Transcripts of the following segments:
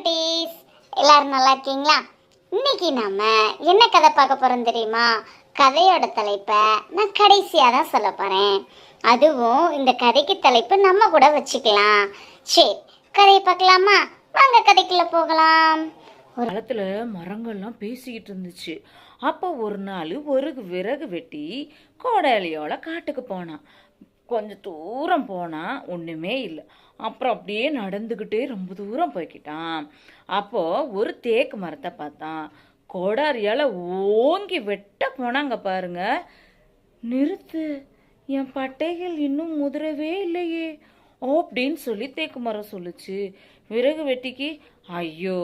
குட்டீஸ். எல்லாரும் நல்லா இருக்கீங்களா? இன்னைக்கு நம்ம என்ன கதை பார்க்க போகிறோம் தெரியுமா? கதையோட தலைப்பை நான் கடைசியாக தான் சொல்ல போகிறேன் அதுவும் இந்த கதைக்கு தலைப்பு நம்ம கூட வச்சுக்கலாம். சரி கதையை பார்க்கலாமா? வாங்க கதைக்குள்ள போகலாம். ஒரு காலத்தில் மரங்கள்லாம் பேசிக்கிட்டு இருந்துச்சு. அப்போ ஒரு நாள் ஒரு விறகு வெட்டி கோடாலியோட காட்டுக்கு போனான். கொஞ்சம் தூரம் போனால் ஒன்றுமே இல்லை. அப்புறம் அப்படியே நடந்துக்கிட்டே ரொம்ப தூரம் போய்க்கிட்டான். அப்போது ஒரு தேக்கு மரத்தை பார்த்தான். கொடாரியால் ஓங்கி வெட்ட போனாங்க பாருங்க. நிறுத்து என் பட்டைகள் இன்னும் முதிரவே இல்லையே. அப்படின்னு சொல்லி தேக்கு மரம் சொல்லுச்சு. விறகு வெட்டிக்கு ஐயோ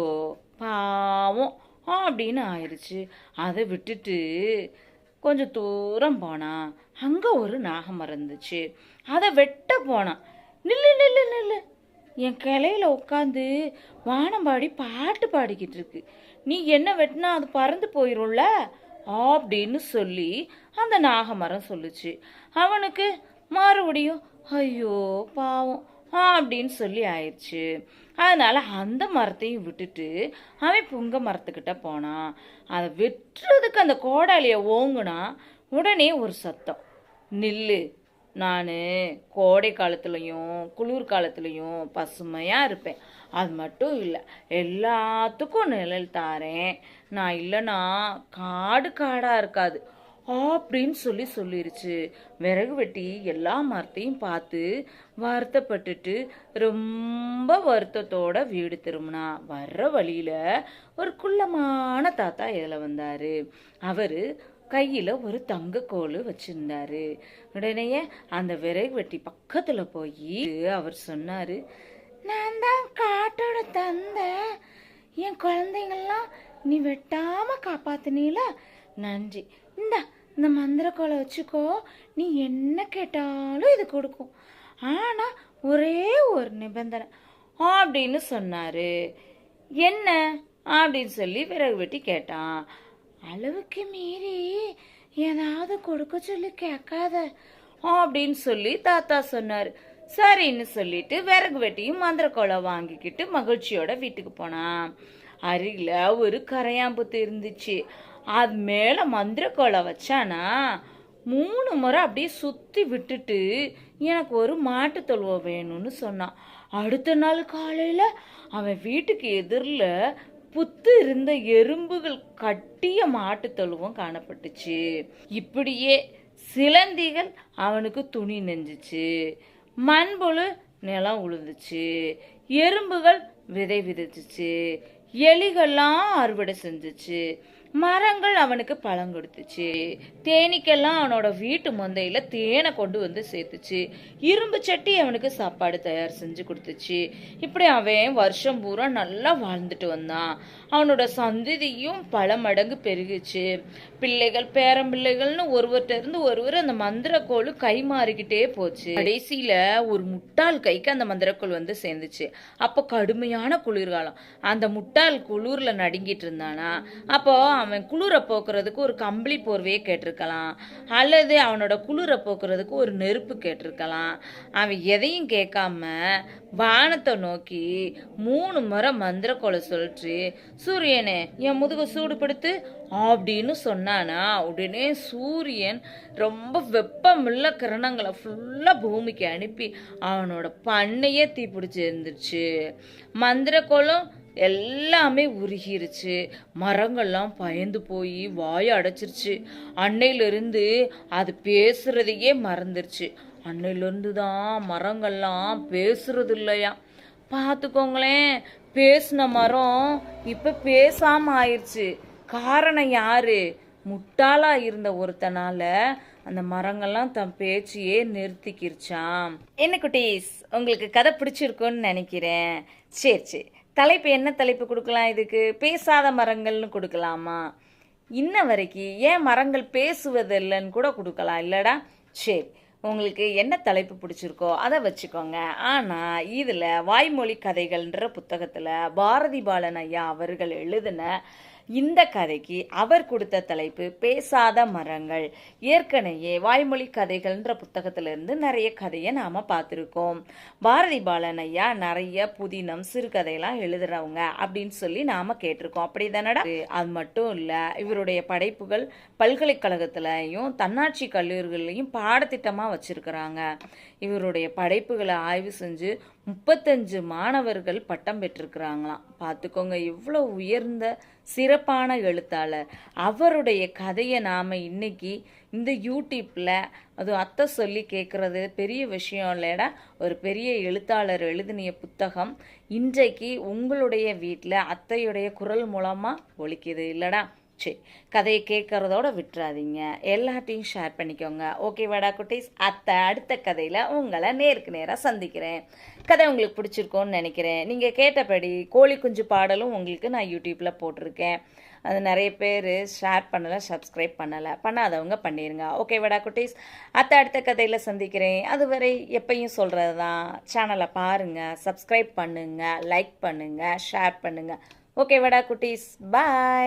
பாவம் அப்படின்னு ஆயிடுச்சு அதை விட்டுட்டு கொஞ்சம் தூரம் போனான் அங்கே ஒரு நாகமரம் இருந்துச்சு அதை வெட்ட போனான் நில்லு நில்லு நில்லு. என் கிளையில உட்காந்து வானம்பாடி பாட்டு பாடிக்கிட்டு இருக்கு. நீ என்ன வெட்டினா அது பறந்து போயிரும்ல? அப்படின்னு சொல்லி அந்த நாகமரம் சொல்லுச்சு. அவனுக்கு மறுபடியும் ஐயோ பாவம். ஆ அப்படின்னு சொல்லி ஆயிடுச்சு. அதனால் அந்த மரத்தையும் விட்டுட்டு அவன் புங்க மரத்துக்கிட்ட போனான் அதை வெட்டுறதுக்கு அந்த கோடாலியை ஓங்குனா உடனே ஒரு சத்தம். நில்லு. நான் கோடை காலத்துலேயும் குளிர் காலத்துலேயும் பசுமையாக இருப்பேன். அது மட்டும் இல்லை எல்லாத்துக்கும் நிழல் தாரேன். நான் இல்லைன்னா காடு காடாக இருக்காது. அப்படின்னு சொல்லி சொல்லிருச்சு. விறகு வெட்டி எல்லா மரத்தையும் பார்த்து வருத்தப்பட்டுட்டு ரொம்ப வருத்தத்தோட வீடு திரும்பினா. வர்ற வழியில ஒரு குள்ளமான தாத்தா இதில் வந்தாரு. அவரு கையில ஒரு தங்க கோல் வச்சிருந்தாரு. உடனேயே அந்த விறகு வெட்டி பக்கத்துல போய் அவர் சொன்னாரு நான் தான் காட்டோட தந்த. என் குழந்தைங்கள்லாம் நீ வெட்டாம காப்பாத்தினீல. நன்றி. இந்தா இந்த மந்திரக்கோலை வச்சுக்கோ. நீ என்ன கேட்டாலும் இது கொடுக்கும். ஆனால் ஒரே ஒரு நிபந்தனை. அப்படின்னு சொன்னார். என்ன? அப்படின்னு சொல்லி விறகு வெட்டி கேட்டான். அளவுக்கு மீறி ஏதாவது கொடுக்க சொல்லி கேட்காத. அப்படின்னு சொல்லி தாத்தா சொன்னார். சரின்னு சொல்லிட்டு விறகு வெட்டியும் மந்திரக்கோலை வாங்கிக்கிட்டு மகிழ்ச்சியோட வீட்டுக்கு போனான். அருகில் ஒரு கரையாம்புத்து இருந்துச்சு. அது மேலே மந்திரக்கோலை வச்சானா மூணு முறை அப்படியே சுற்றி விட்டுட்டு எனக்கு ஒரு மாட்டு தொழுவம் வேணும்னு சொன்னான். அடுத்த நாள் காலையில் அவன் வீட்டுக்கு எதிரில் புத்து இருந்த எறும்புகள் கட்டிய மாட்டு தொழுவம் காணப்பட்டுச்சு. இப்படியே சிலந்திகள் அவனுக்கு துணி நெஞ்சுச்சு மண்புழு நிலம் உழுந்துச்சு எறும்புகள் விதை விதைச்சிச்சு எலிகள்லாம் அறுவடை செஞ்சிச்சு மரங்கள் அவனுக்கு பழம் கொடுத்துச்சு. தேனீக்கெல்லாம் அவனோட வீட்டு மந்தையில தேனை கொண்டு வந்து சேர்த்துச்சு. இரும்பு சட்டி அவனுக்கு சாப்பாடு தயார் செஞ்சு கொடுத்துச்சு. இப்படி அவன் வருஷம் பூரா நல்லா வாழ்ந்துட்டு வந்தான். அவனோட சந்ததியும் பல மடங்கு பெருகுச்சு. பிள்ளைகள் பேரம்பிள்ளைகள்னு ஒருவர்கிட்ட இருந்து ஒருவர் அந்த மந்திரக்கோள் கை மாறிக்கிட்டே போச்சு. கடைசியில ஒரு முட்டாள் கைக்கு அந்த மந்திரக்கோள் வந்து சேர்ந்துச்சு. அப்போ கடுமையான குளிர்காலம். அந்த முட்டாள் குளிர்ல நடுங்கிட்டு இருந்தானா. அப்போ அவன் குளிரை போக்குறதுக்கு ஒரு கம்பளி போர்வையை கேட்டிருக்கலாம். அல்லது அவனோட குளிரை போக்குறதுக்கு ஒரு நெருப்பு கேட்டிருக்கலாம். அவன் எதையும் கேட்காம வானத்தை நோக்கி மூணு முறை மந்திரக்கோலை சொல்லிட்டு சூரியனே என் முதுக சூடுபடுத்து அப்படின்னு சொன்னானா உடனே சூரியன் ரொம்ப வெப்பமுள்ள கிரணங்களை ஃபுல்லாக பூமிக்கு அனுப்பி அவனோட பண்ணையே தீப்பிடிச்சு இருந்துச்சு குளம் எல்லாமே உருகிருச்சு. மரங்கள்லாம் பயந்து போய் வாயை அடைச்சிருச்சு. அன்னையிலிருந்து அது பேசுறதையே மறந்துருச்சு. அன்னையிலிருந்து தான் மரங்கள்லாம் பேசுறது இல்லையா பார்த்துக்கோங்களேன் பேசின மரம் இப்போ பேசாம ஆயிடுச்சு காரணம் யாரு? முட்டாளா இருந்த ஒருத்தனால அந்த மரங்கள்லாம் தன் பேச்சையே நிறுத்திக்கிருச்சாம். என்ன குட்டீஸ்? உங்களுக்கு கதை பிடிச்சிருக்குன்னு நினைக்கிறேன். சரி சரி. தலைப்பு என்ன தலைப்பு கொடுக்கலாம் இதுக்கு? பேசாத மரங்கள்னு கொடுக்கலாமா? இன்ன வரைக்கும் ஏன் மரங்கள் பேசுவதில்லைன்னு கூட கொடுக்கலாம் இல்லடா? சரி உங்களுக்கு என்ன தலைப்பு பிடிச்சிருக்கோ அதை வச்சுக்கோங்க. ஆனால் இதில் வாய்மொழி கதைகள்ன்ற புத்தகத்தில் பாரதி பாலன் ஐயா அவர்கள் எழுதின இந்த கதைக்கு அவர் கொடுத்த தலைப்பு பேசாத மரங்கள். ஏற்கனவே வாய்மொழி கதைகள்ன்ற புத்தகத்திலிருந்து நிறைய கதையை நாம் பார்த்துருக்கோம். பாரதி பாலன் ஐயா நிறைய புதினம் சிறுகதையெல்லாம் எழுதுறவங்க அப்படின்னு சொல்லி நாம் கேட்டிருக்கோம். அப்படி தானடா? அது மட்டும் இல்லை இவருடைய படைப்புகள் பல்கலைக்கழகத்திலையும் தன்னாட்சி கல்லூரிகள்லையும் பாடத்திட்டமாக வச்சுருக்கிறாங்க. இவருடைய படைப்புகளை ஆய்வு செஞ்சு முப்பத்தஞ்சு மாணவர்கள் பட்டம் பெற்றிருக்கிறாங்களாம். பார்த்துக்கோங்க இவ்வளோ உயர்ந்த சிறப்பான எழுத்தாளர். அவருடைய கதையை நாம் இன்னைக்கு இந்த யூடியூப்பில் அது அத்தை சொல்லி கேட்குறது பெரிய விஷயம் இல்லைடா ஒரு பெரிய எழுத்தாளர் எழுதினிய புத்தகம் இன்றைக்கு உங்களுடைய வீட்டில் அத்தையுடைய குரல் மூலமாக ஒழிக்குது இல்லைடா. சரி கதையை கேட்குறதோட விட்டுறாதீங்க. எல்லாத்தையும் ஷேர் பண்ணிக்கோங்க. ஓகே வாடா குட்டீஸ்? அத்தை அடுத்த கதையில் உங்களை நேருக்கு நேராக சந்திக்கிறேன். கதை உங்களுக்கு பிடிச்சிருக்கோன்னு நினைக்கிறேன். நீங்கள் கேட்டபடி கோழி குஞ்சு பாடலும் உங்களுக்கு நான் யூடியூப்பில் போட்டிருக்கேன். அது நிறைய பேர் ஷேர் பண்ணலை சப்ஸ்கிரைப் பண்ணலை. பண்ணாதவங்க பண்ணிடுங்க ஓகே வாடா குட்டீஸ்? அத்தை அடுத்த கதையில் சந்திக்கிறேன். அதுவரை எப்பயும் சொல்கிறது தான் சேனலை பாருங்கள் சப்ஸ்கிரைப் பண்ணுங்கள் லைக் பண்ணுங்கள் ஷேர் பண்ணுங்கள் ஓகே வாடா குட்டீஸ்? பாய்